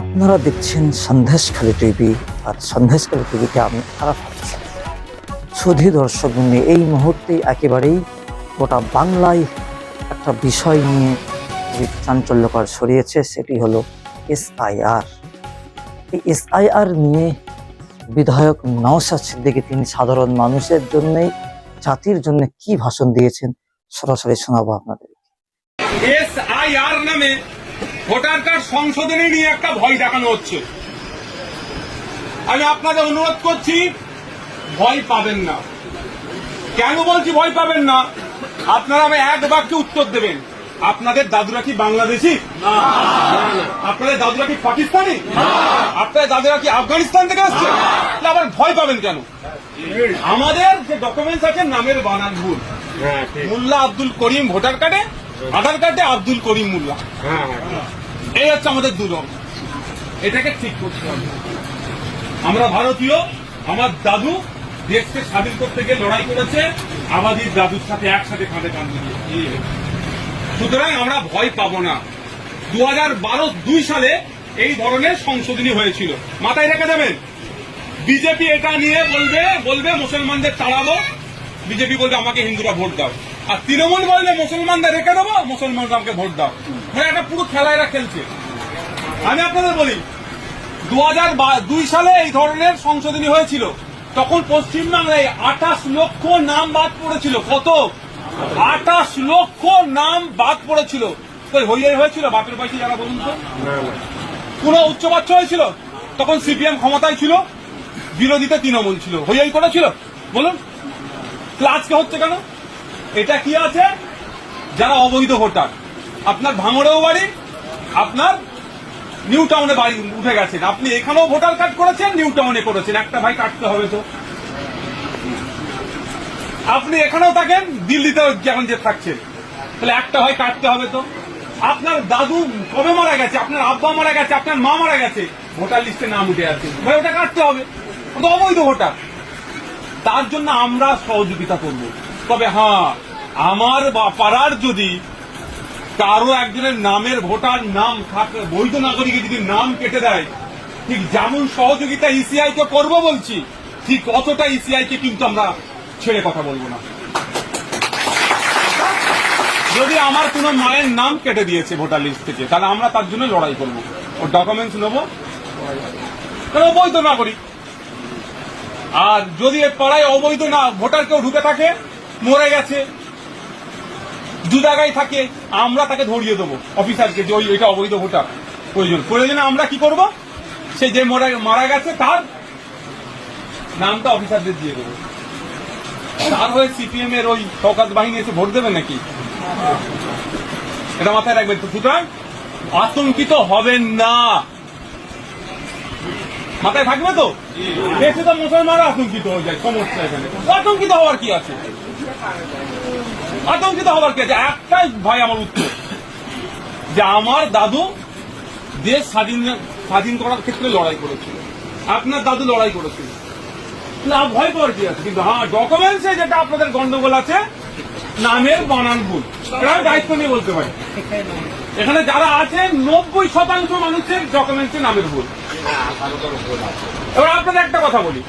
আপনারা দেখছেন সন্দেশখালী টিভি, আর সন্দেশখালী টিভিকে আমি খারাপ সুধী দর্শক বৃন্দে, এই মুহূর্তে একেবারেই গোটা বাংলায় একটা বিষয় নিয়ে যে চাঞ্চল্যকর ছড়িয়েছে, সেটি হলো এসআইআর। এই এসআইআর নিয়ে বিধায়ক নওশাদ সিদ্দিকী, তিনি সাধারণ মানুষের জন্যই, জাতির জন্য কি ভাষণ দিয়েছেন, সরাসরি শোনাবো আপনাদের। নামে ভোটার কার্ড সংশোধনী নিয়ে একটা ভয় দেখানো হচ্ছে। আমি আপনাদের অনুরোধ করছি ভয় পাবেন না। কেন বলছি ভয় পাবেন না? আপনারা আমি এক বাক্যে উত্তর দেবেন। আপনাদের দাদুরা কি বাংলাদেশি? আপনাদের দাদুরা কি পাকিস্তানি? আপনাদের দাদুরা কি আফগানিস্তান থেকে আসছে আবার ভয় পাবেন কেন? আমাদের যে ডকুমেন্টস আছে নামের বানান ভুল। মোল্লা আব্দুল করিম ভোটার কার্ডে আধার কার্ডে আব্দুল করিম মোল্লা। এই হচ্ছে আমাদের দুর্গ এটাকে ঠিক করতে হবে। আমরা ভারতীয় আমার দাদু দেশকে স্বাধীন করতে গিয়ে লড়াই করেছে আমাদের দাদুর সাথে একসাথে কাঁধে কাঁধ হচ্ছে। সুতরাং আমরা ভয় পাবো না। দু হাজার বারো দুই সালে এই ধরনের সংশোধনী হয়েছিল। মাথায় রেখে দেবেন? বিজেপি এটা নিয়ে বলবে বলবে মুসলমানদের তাড়াবো। বিজেপি বলবে আমাকে হিন্দুরা ভোট দাও। আর তৃণমূল বললে মুসলমানদের রেখে দেবো, মুসলমানরা আমাকে ভোট দাও। মানে একটা পুরো খেলা এরা খেলছে। আমি আপনাদের বলি দু দুই সালে এই ধরনের সংশোধনী হয়েছিল। তখন পশ্চিমবাংলায় আঠাশ লক্ষ নাম বাদ পড়েছিল। কত? আঠাশ লক্ষ নাম বাদ পড়েছিল। হইয়াই হয়েছিল, বাপের পয়সা যারা বলুন তো। কোন উচ্চবাচ্য হয়েছিল। তখন সিপিএম ক্ষমতায় ছিল, বিরোধীতে তৃণমূল ছিল। হইয়াই করেছিল। বলুন ক্লাসকে হচ্ছে কেন? এটা কি আছে? যারা অবৈধ ভোটার। আপনার ভাঙড়েও বাড়ি, আপনার নিউ টাউনে বাড়ি উঠে গেছেন। আপনি এখানেও ভোটার কার্ড করেছেন, নিউ টাউনে করেছেন। একটা ভাই কাটতে হবে তো। আপনি এখানেও থাকেন দিল্লিতে যেমন যে থাকছেন। তাহলে একটা ভাই কাটতে হবে তো। আপনার দাদু কবে মারা গেছে? আপনার আব্বা মারা গেছে? আপনার মা মারা গেছে? ভোটার লিস্টে নাম উঠে আছে। ভাই, ওটা কাটতে হবে। ও তো অবৈধ ভোটার। তার জন্য আমরা সহযোগিতা করব। তবে হ্যাঁ আমার বা- পাড়ার যদি কারও একজনের নামের ভোটার নাম থাকে, বৈধ নাগরিকের যদি নাম কেটে দেয়, ঠিক যেমন সহযোগিতা ইসিআই কে করব বলছি, ঠিক অতটা ইসিআই কে কিন্তু আমরা ছেড়ে কথা বলব না। যদি আমার কোনো মায়ের নাম কেটে দিয়েছে ভোটার লিস্ট থেকে, তাহলে আমরা তার জন্য লড়াই করব। ওর ডকুমেন্টস নেব। অবৈধ নাগরিক? আর যদি পাড়ায় অবৈধ না, ভোটার কেউ ঢুকে থাকে, মরে গেছে দু জায়গায় থাকে, আমরা তাকে ধরিয়ে দেবো। অফিসারকে যে ওই এটা অবৈধ ভোটার। প্রয়োজন। প্রয়োজনে আমরা কি করব? সে যে মরা গেছে, তার নামটা অফিসারদের দিয়ে দেবো। তার হয়ে সিপিএম এর ওই শওকাত বাহিনী এসে ভোট দেবে নাকি? এটা মাথায় রাখবেন তো। সুতরাং আতঙ্কিত হবেন না। মাথায় থাকবে তো? দেশে তো মুসলমানরা আতঙ্কিত হয়ে যায়, সমস্যা এখানে। আতঙ্কিত হওয়ার কি আছে? আতঙ্কিত হবার কি আছে? একটাই ভাই আমার উত্তর। যে আমার দাদু দেশ স্বাধীন স্বাধীন করার ক্ষেত্রে লড়াই করেছিল। আপনার দাদু লড়াই করেছিল। না, ভয় পাওয়ার কি আছে? কিন্তু হ্যাঁ ডকুমেন্টসে যেটা আপনাদের গন্ডগোল আছে, নামের বানান ভুল। এটা দায়িত্ব নিয়ে বলতে পারি এখানে যারা আছে, নব্বই শতাংশ মানুষের ডকুমেন্টসে নামের ভুল। এবার আপনাদের একটা কথা বলি।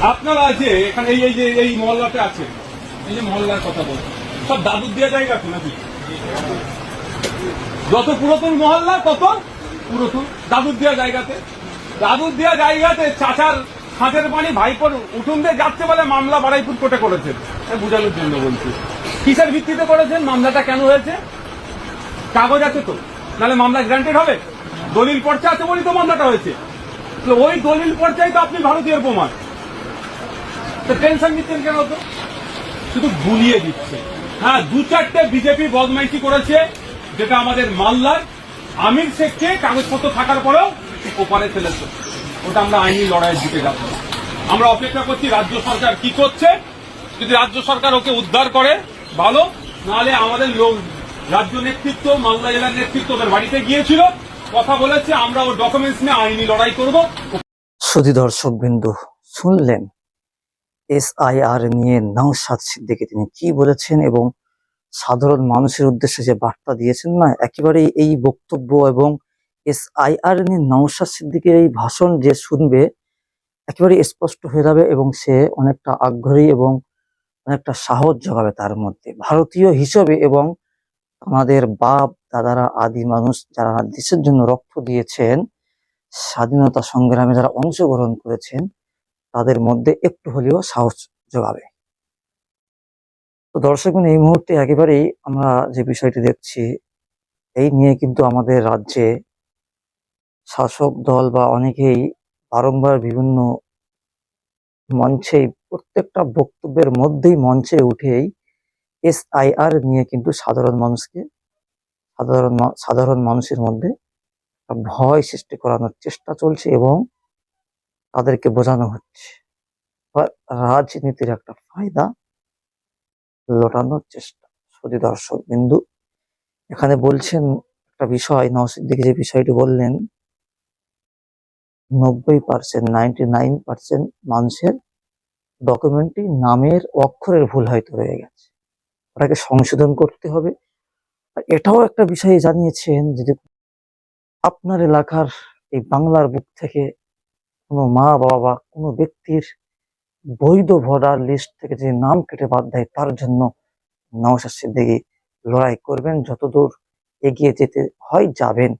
আপনারা আছে এখানে এই যে এই মহল্লাতে আছে এই যে মহল্লার কথা বলছি সব দাদুর দেওয়া জায়গা আছে নাকি? যত পুরাতন মহল্লা, তত পুরাতন দাদুর দেওয়া জায়গাতে। দাদুর দেওয়া জায়গাতে চাচার খাঁচের পানি ভাইপোর উঠুন দিয়ে যাচ্ছে বলে মামলা বাড়াইপুর কোর্টে করেছেন। বোঝানোর জন্য বলছি। কিসের ভিত্তিতে করেছেন? মামলাটা কেন হয়েছে? কাগজ আছে তো। নাহলে মামলা গ্রান্টেড হবে? দলিল পর্চা আছে বলেই তো মামলাটা হয়েছে। তো ওই দলিল পর্চাই তো আপনি ভারতীয় প্রমাণ। তো টেনশন কেন তো? শুধু গুলিয়ে দিচ্ছে। হ্যাঁ দু চারটে বিজেপি বদমাইশি করেছে, যেটা আমাদের মাল্লার আমির শেখকে কাগজপত্র থাকার পরেও ওপারে ফেলেছে ওটা আমরা আইনি লড়াইয়ের দিকে যাব। আমরা অপেক্ষা করছি রাজ্য সরকার কি করছে। যদি রাজ্য সরকার ওকে উদ্ধার করে, ভালো, নাহলে আমাদের লোক রাজ্য নেতৃত্ব, মালদা জেলার নেতৃত্ব ওদের বাড়িতে গিয়েছিল, কথা বলেছে, আমরা ওর ডকুমেন্টস নিয়ে আইনি লড়াই করব। সুধী দর্শক বিন্দু শুনলেন? এসআইআর নিয়ে নওশাদ সিদ্দিকী তিনি কি বলেছেন এবং সাধারণ মানুষের উদ্দেশ্যে যে বার্তা দিয়েছেন না একেবারে এই বক্তব্য এবং এস আই আর নিয়ে নওশাদ সিদ্দিকের এই ভাষণ যে শুনবে একেবারে স্পষ্ট হয়ে যাবে এবং সে অনেকটা আগ্রহী এবং অনেকটা সাহস জোগাবে তার মধ্যে। ভারতীয় হিসেবে এবং আমাদের বাপ, দাদারা, আদি মানুষ যারা দেশের জন্য রক্ত দিয়েছেন, স্বাধীনতা সংগ্রামে যারা অংশগ্রহণ করেছেন তাদের মধ্যে একটু হলেও সাহস যোগাবে তো দর্শক এই মুহূর্তে একেবারেই আমরা যে বিষয়টি দেখছি, এই নিয়ে কিন্তু আমাদের রাজ্যে শাসক দল বা অনেকেই বারংবার বিভিন্ন মঞ্চে প্রত্যেকটা বক্তব্যের মধ্যেই মঞ্চে উঠেই এস আই আর নিয়ে কিন্তু সাধারণ মানুষকে, সাধারণ সাধারণ মানুষের মধ্যে ভয় সৃষ্টি করানোর চেষ্টা চলছে এবং তাদেরকে বোঝানো হচ্ছে। রাজনীতির একটা ফায়দা, লোটানোর চেষ্টা। শুধু দর্শক বিন্দু, এখানে বলছেন একটা বিষয় নওসির যে বিষয়টি বললেন, নব্বই পার্সেন্ট নাইনটি নাইন পার্সেন্ট মানুষের ডকুমেন্টটি নামের অক্ষরের ভুল হয়তো রয়ে গেছে। ওটাকে সংশোধন করতে হবে। আর এটাও একটা বিষয় জানিয়েছেন, যদি আপনার এলাকার এই বাংলার বুক থেকে কোনো মা বাবা বা কোনো ব্যক্তির বৈধ ভোটার লিস্ট থেকে যে নাম কেটে বাদ দেয়, তার জন্য নওশাদ সিদ্দিকী লড়াই করবেন। যতদূর এগিয়ে যেতে হয় যাবেন,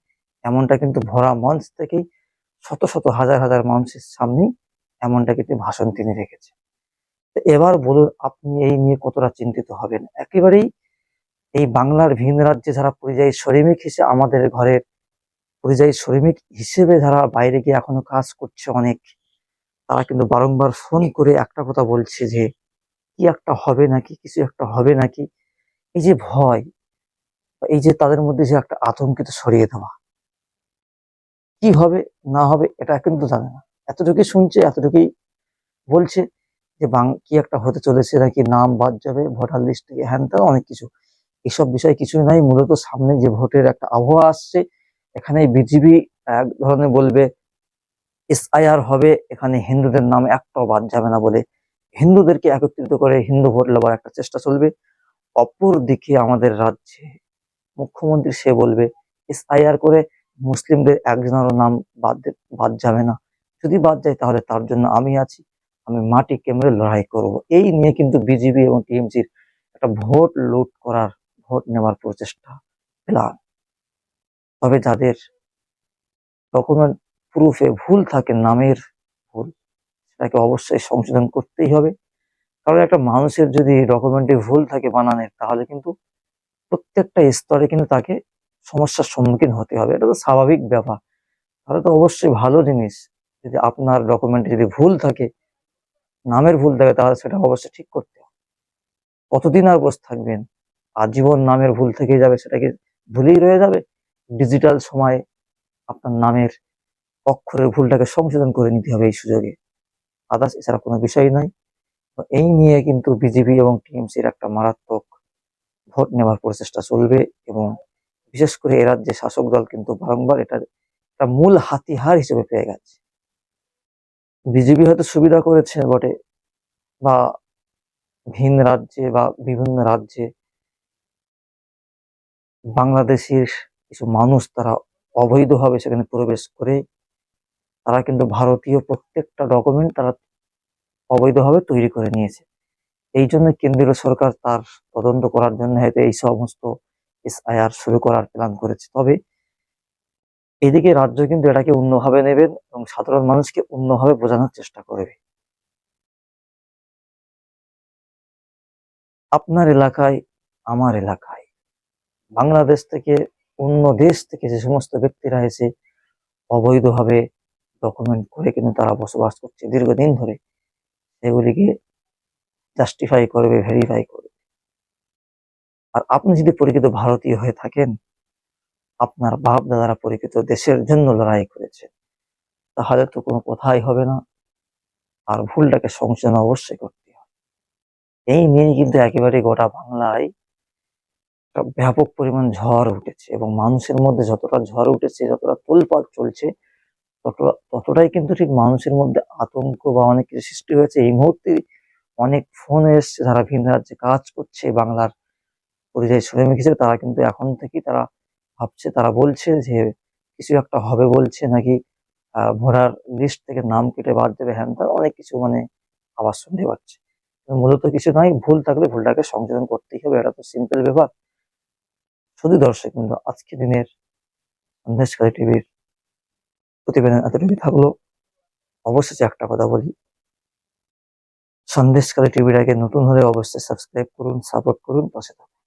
এমনটা কিন্তু ভরা মঞ্চ থেকেই শত শত হাজার হাজার মানুষের সামনে এমনটা কিন্তু ভাষণ তিনি রেখেছেন। এবার বলুন, আপনি এই নিয়ে কতটা চিন্তিত হবেন? একেবারেই এই বাংলার ভিন রাজ্যে যারা পরিযায়ী শ্রমিক হিসেবে আমাদের ঘরের পরিযায়ী শ্রমিক হিসেবে যারা বাইরে গিয়ে এখনও কাজ করছে অনেক, তারা কিন্তু বারংবার ফোন করে একটা কথা বলছে যে, কি একটা হবে নাকি? কিছু একটা হবে নাকি? এই যে ভয়, এই যে তাদের মধ্যে যে একটা আতঙ্কিত সরিয়ে দেওয়া। কি হবে, না হবে, এটা কিন্তু জানে না। এতটুকুই শুনছে, এতটুকুই বলছে যে, বাং, কি একটা হতে চলেছে নাকি? নাম বাদ যাবে, ভোটার লিস্ট থেকে, হ্যান অনেক কিছু। এসব বিষয় কিছুই নাই, মূলত সামনে যে ভোটের একটা আবহাওয়া আসছে এখানে বিজিবি, এক ধরনের বলবে, এসআইআর হবে, এখানে হিন্দুদের নাম একটাও বাদ যাবে না বলে হিন্দুদেরকে একত্রিত করে হিন্দু ভোট লেবার একটা চেষ্টা চলবে। অপর দিকে আমাদের রাজ্যে মুখ্যমন্ত্রী সে বলবে, এসআইআর করে মুসলিমদের একজনেরও নাম বাদ বাদ যাবে না। যদি বাদ যায় তাহলে তার জন্য আমি আছি, আমি মাটি কেমড়ে লড়াই করব। এই নিয়ে কিন্তু বিজেপি এবং টিএমসির একটা ভোট লুট করার, ভোট নেওয়ার প্রচেষ্টা, প্ল্যান। তবে যাদের ডকুমেন্ট প্রুফে ভুল থাকে, নামের ভুল, সেটাকে অবশ্যই সংশোধন করতেই হবে। কারণ একটা মানুষের যদি ডকুমেন্টে ভুল থাকে বানানের, তাহলে কিন্তু প্রত্যেকটা স্তরে কিন্তু তাকে সমস্যার সম্মুখীন হতে হবে। এটা তো স্বাভাবিক ব্যাপার। তাহলে তো অবশ্যই ভালো জিনিস যদি আপনার ডকুমেন্টে যদি ভুল থাকে, নামের ভুল থাকে, তাহলে সেটা অবশ্যই ঠিক করতে হবে। কতদিন আর বসে থাকবেন? আজীবন নামের ভুল থেকে যাবে সেটাকে ভুলেই রয়ে যাবে? ডিজিটাল সময়ে আপনার নামের অক্ষরের ভুলটাকে সংশোধন করে নিতে হবে এই সুযোগে। আদার্স এছাড়া কোনো বিষয় নাই এই নিয়ে কিন্তু বিজেপি এবং টিএমসির একটা মারাত্মক ভোট নেওয়ার প্রচেষ্টা চলবে এবং বিশেষ করে এ রাজ্যে শাসক দল কিন্তু বারংবার এটা একটা মূল হাতিয়ার হিসেবে পেয়ে গেছে। বিজেপি হয়তো সুবিধা করেছে বটে বা ভিন রাজ্যে বা বিভিন্ন রাজ্যে বাংলাদেশের কিছু মানুষ তারা অবৈধভাবে সেখানে প্রবেশ করে, তারা কিন্তু ভারতীয় প্রত্যেকটা ডকুমেন্ট তারা অবৈধভাবে তৈরি করে নিয়েছে। এই জন্য কেন্দ্রীয় সরকার তার তদন্ত করার জন্য হয়তো এই সমস্ত এসআইআর শুরু করার প্ল্যান করেছে। তবে এদিকে রাজ্য কিন্তু এটাকে অন্যভাবে নেবেন এবং সাধারণ মানুষকে অন্যভাবে বোঝানোর চেষ্টা করবে। আপনার এলাকায়, আমার এলাকায়, বাংলাদেশ থেকে অন্য দেশ থেকে যে সমস্ত ব্যক্তিরা এসে অবৈধভাবে ডকুমেন্ট করে কিন্তু তারা বসবাস করছে, দীর্ঘদিন ধরে সেগুলিকে জাস্টিফাই করবে ভেরিফাই করবে। আর আপনি যদি পরিচিত ভারতীয় হয়ে থাকেন, আপনার বাপ দাদারা পরিচিত দেশের জন্য লড়াই করেছে, তাহলে তো কোনো কথাই হবে না। আর ভুলটাকে সংশোধন অবশ্যই করতে হবে। এই নিয়ে কিন্তু একেবারে গোটা বাংলায় ব্যাপক পরিমাণ ঝড় উঠেছে এবং মানুষের মধ্যে যতটা ঝড় উঠেছে, যতটা তোলপাড় চলছে, ততটা, ততটাই কিন্তু ঠিক মানুষের মধ্যে আতঙ্ক বা অনেক কিছু সৃষ্টি হয়েছে। এই মুহূর্তে অনেক ফোন এসছে যারা ভিন্ন রাজ্যে কাজ করছে, বাংলার পরিযায়ী শ্রমিক হিসেবে তারা কিন্তু এখন থেকেই তারা ভাবছে, তারা বলছে যে কিছু একটা হবে বলছে নাকি ভোটার লিস্ট থেকে নাম কেটে বাদ দেবে। হ্যান ত্যান অনেক কিছু মানে আবার শুনতে পাচ্ছে। মূলত কিছু নয়, ভুল থাকলে ভুলটাকে সংশোধন করতেই হবে, এটা তো সিম্পল ব্যাপার। শুধু দর্শক কিন্তু আজকে দিনের সন্দেশকারী টিভির প্রতিবেদন এতটুকু থাকল। অবশেষে একটা কথা বলি, সন্দেশকারী টিভিটাকে নতুন হলে অবশ্যই সাবস্ক্রাইব করুন সাপোর্ট করুন, পাশে থাকুন।